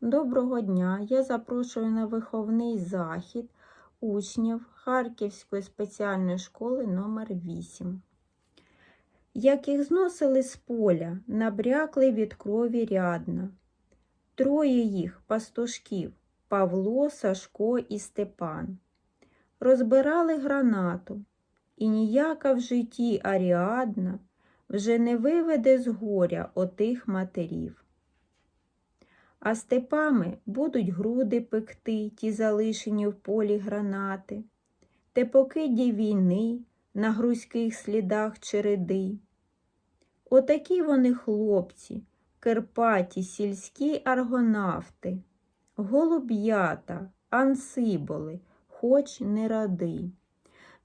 Доброго дня! Я запрошую на виховний захід учнів Харківської спеціальної школи номер 8 Як їх зносили з поля, набрякли від крові рядна. Троє їх пастушків Павло, Сашко і Степан. Розбирали гранату, і ніяка в житті Аріадна вже не виведе з горя отих матерів. А степами будуть груди пекти, ті залишені в полі гранати, те покидді війни на грузьких слідах череди. Отакі вони хлопці, керпаті, сільські аргонавти, голуб'ята, ансиболи, хоч не ради.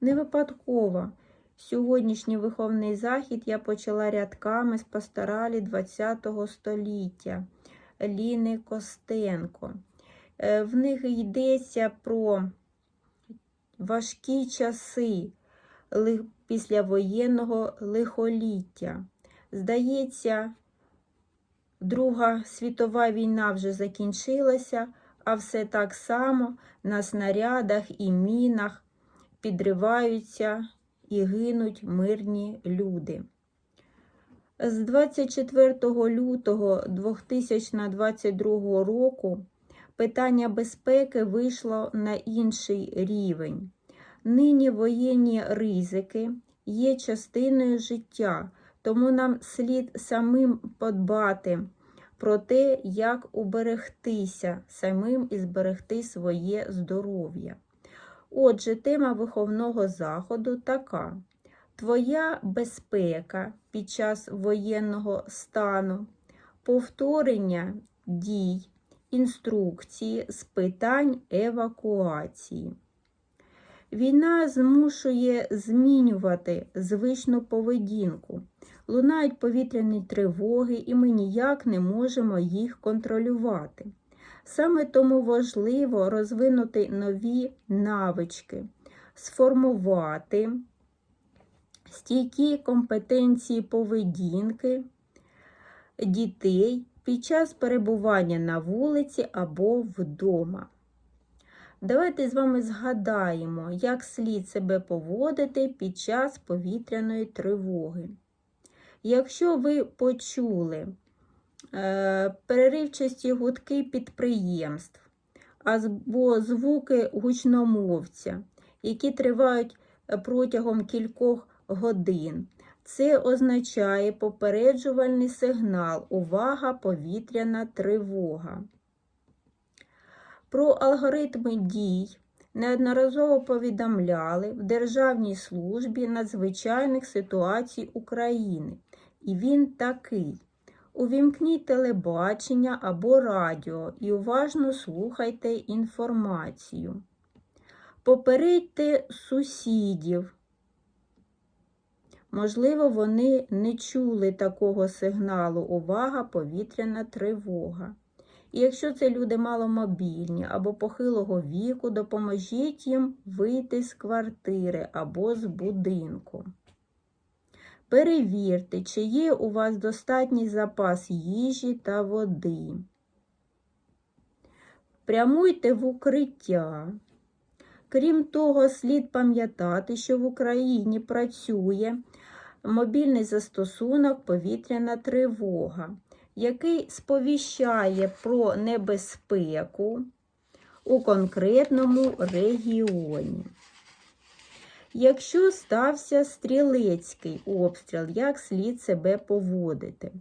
Не випадково сьогоднішній виховний захід я почала рядками з пасторалі ХХ століття. Ліни Костенко. Е, В них йдеться про важкі часи ли- післявоєнного лихоліття. Здається, Друга світова війна вже закінчилася, а все так само на снарядах і мінах підриваються і гинуть мирні люди. З 24 лютого 2022 року питання безпеки вийшло на інший рівень. Нині воєнні ризики є частиною життя, тому нам слід самим подбати про те, як уберегтися самим і зберегти своє здоров'я. Отже, тема виховного заходу така. Твоя безпека під час воєнного стану, повторення дій, інструкції з питань евакуації. Війна змушує змінювати звичну поведінку. Лунають повітряні тривоги, і ми ніяк не можемо їх контролювати. Саме тому важливо розвинути нові навички, сформувати стійкі компетенції поведінки дітей під час перебування на вулиці або вдома. Давайте з вами згадаємо, як слід себе поводити під час повітряної тривоги. Якщо ви почули е, переривчасті гудки підприємств або звуки гучномовця, які тривають протягом кількох годин. Це означає попереджувальний сигнал Увага, повітряна тривога. Про алгоритми дій неодноразово повідомляли в Державній службі надзвичайних ситуацій України. І він такий. Увімкніть телебачення або радіо і уважно слухайте інформацію. Попередьте сусідів. Можливо, вони не чули такого сигналу Увага, повітряна тривога. І якщо це люди маломобільні або похилого віку, допоможіть їм вийти з квартири або з будинку. Перевірте, чи є у вас достатній запас їжі та води. Прямуйте в укриття. Крім того, слід пам'ятати, що в Україні працює мобільний застосунок повітряна тривога, який сповіщає про небезпеку у конкретному регіоні. Якщо стався стрілецький обстріл, як слід себе поводити?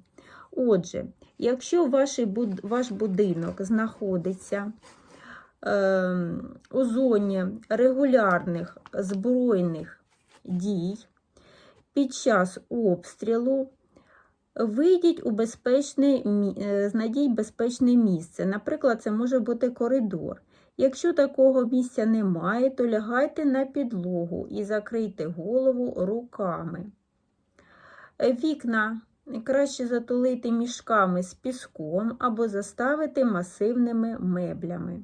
Отже, якщо ваш, будинок знаходиться е, у зоні регулярних збройних дій, під час обстрілу вийдіть у безпечне, е, знайдіть безпечне місце. Наприклад, це може бути коридор. Якщо такого місця немає, то лягайте на підлогу і закрийте голову руками. Вікна краще затулити мішками з піском або заставити масивними меблями.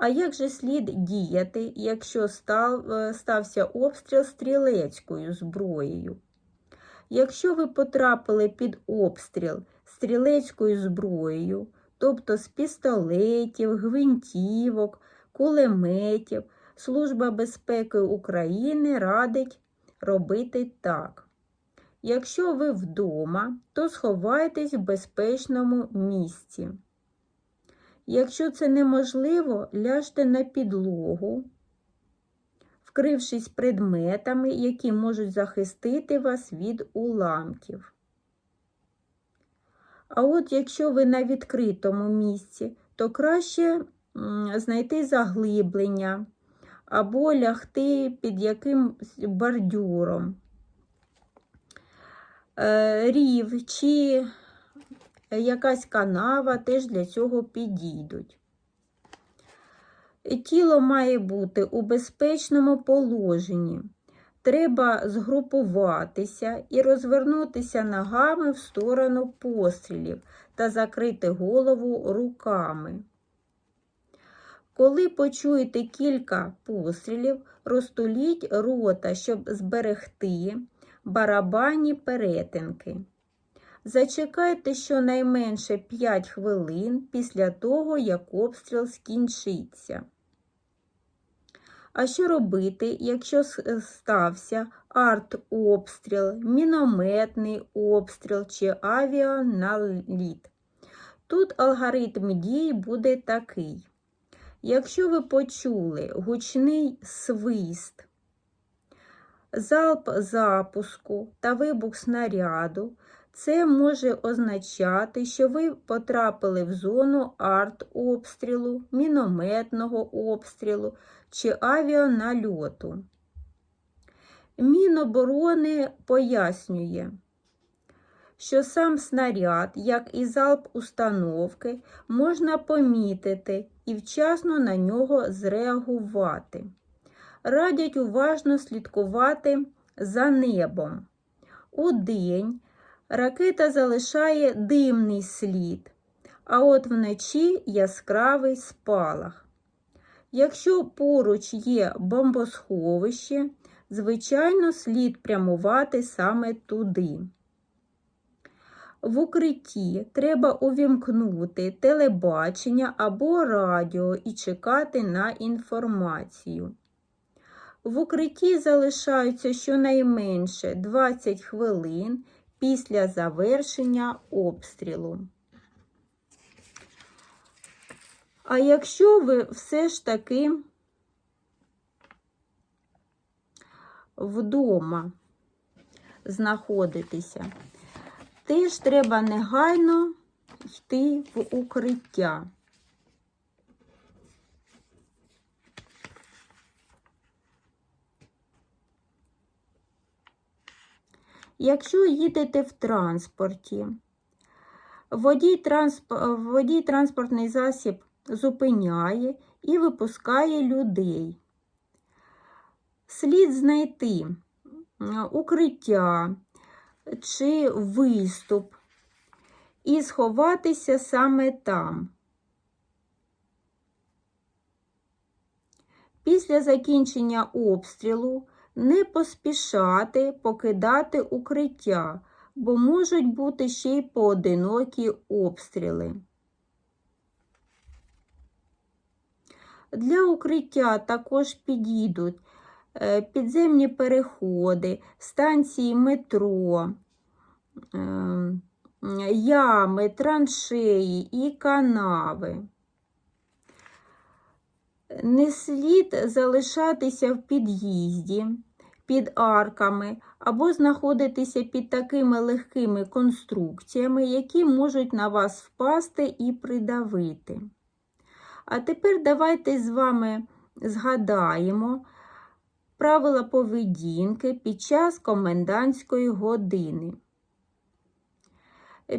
А як же слід діяти, якщо став, е, стався обстріл стрілецькою зброєю? Якщо ви потрапили під обстріл стрілецькою зброєю, тобто з пістолетів, гвинтівок, кулеметів, Служба безпеки України радить робити так. Якщо ви вдома, то сховайтесь в безпечному місці. Якщо це неможливо, ляжте на підлогу, вкрившись предметами, які можуть захистити вас від уламків. А от якщо ви на відкритому місці, то краще знайти заглиблення або лягти під якимсь бордюром. Е, рів чи якась канава теж для цього підійдуть. Тіло має бути у безпечному положенні. Треба згрупуватися і розвернутися ногами в сторону пострілів та закрити голову руками. Коли почуєте кілька пострілів, розтуліть рота, щоб зберегти барабанні перетинки. Зачекайте щонайменше 5 хвилин після того, як обстріл скінчиться. А що робити, якщо стався артобстріл, мінометний обстріл чи авіаналіт? Тут алгоритм дій буде такий. Якщо ви почули гучний свист, залп запуску та вибух снаряду, це може означати, що ви потрапили в зону артобстрілу, мінометного обстрілу чи авіанальоту. Міноборони пояснює, що сам снаряд, як і залп установки, можна помітити і вчасно на нього зреагувати. Радять уважно слідкувати за небом. У день ракета залишає димний слід, а от вночі яскравий спалах. Якщо поруч є бомбосховище, звичайно, слід прямувати саме туди. В укритті треба увімкнути телебачення або радіо і чекати на інформацію. В укритті залишаються щонайменше 20 хвилин після завершення обстрілу. А якщо ви все ж таки вдома знаходитеся, теж треба негайно йти в укриття. Якщо їдете в транспорті, водій, трансп... водій транспортний засіб зупиняє і випускає людей. Слід знайти укриття чи виступ і сховатися саме там. Після закінчення обстрілу не поспішати покидати укриття, бо можуть бути ще й поодинокі обстріли. Для укриття також підійдуть е, підземні переходи, станції метро, ем, ями, траншеї і канави. Не слід залишатися в під'їзді, під арками або знаходитися під такими легкими конструкціями, які можуть на вас впасти і придавити. А тепер давайте з вами згадаємо правила поведінки під час комендантської години.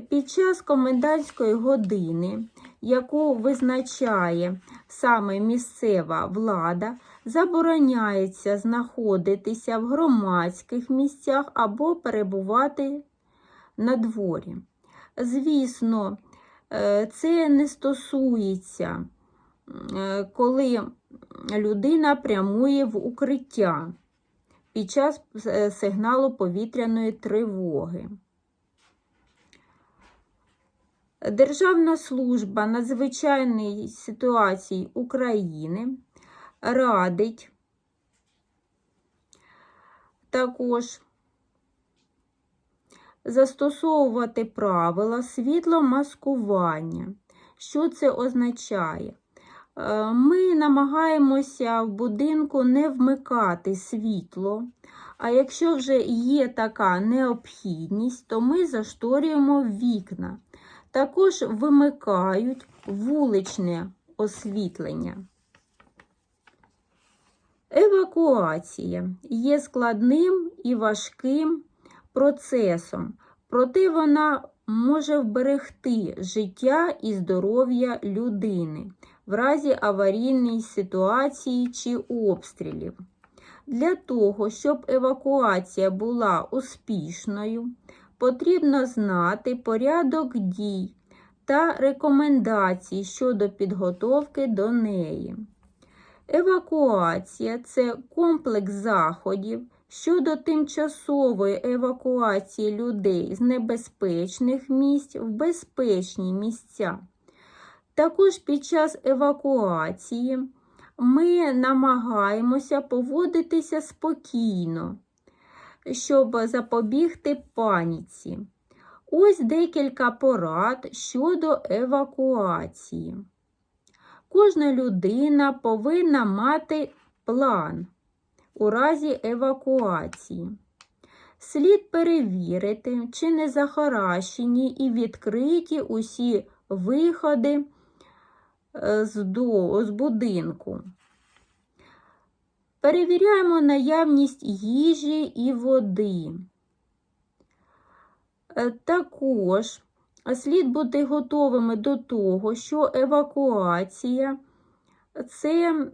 Під час комендантської години, яку визначає саме місцева влада, забороняється знаходитися в громадських місцях або перебувати на дворі. Звісно, е, це не стосується, е, коли людина прямує в укриття під час е, сигналу повітряної тривоги. Державна служба надзвичайної ситуації України радить також застосовувати правила світломаскування. Що це означає? Е, Ми намагаємося в будинку не вмикати світло, а якщо вже є така необхідність, то ми зашторюємо вікна. Також вимикають вуличне освітлення. Евакуація є складним і важким процесом, проте вона може вберегти життя і здоров'я людини в разі аварійної ситуації чи обстрілів. Для того, щоб евакуація була успішною, потрібно знати порядок дій та рекомендацій щодо підготовки до неї. Евакуація це комплекс заходів щодо тимчасової евакуації людей з небезпечних місць в безпечні місця. Також під час евакуації ми намагаємося поводитися спокійно, щоб запобігти паніці. Ось декілька порад щодо евакуації. Кожна людина повинна мати план у разі евакуації. Слід перевірити, чи не захаращені і відкриті усі виходи е, з, до, з будинку. Перевіряємо наявність їжі і води. Е, Також слід бути готовими до того, що евакуація це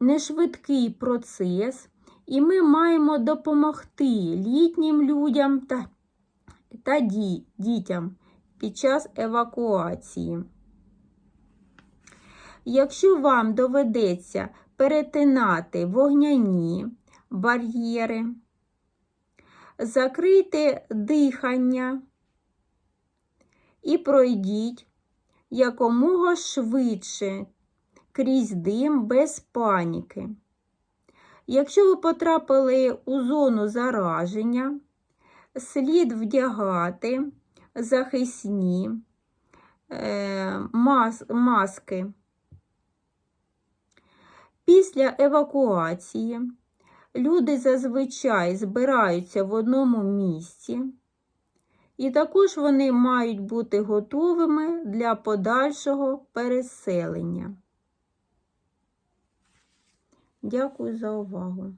не швидкий процес, і ми маємо допомогти літнім людям та, та ді, дітям під час евакуації. Якщо вам доведеться перетинати вогняні бар'єри, закрийте дихання і пройдіть якомога швидше крізь дим без паніки. Якщо ви потрапили у зону зараження, слід вдягати захисні е, мас, маски. Після евакуації люди зазвичай збираються в одному місці, і також вони мають бути готовими для подальшого переселення. Дякую за увагу.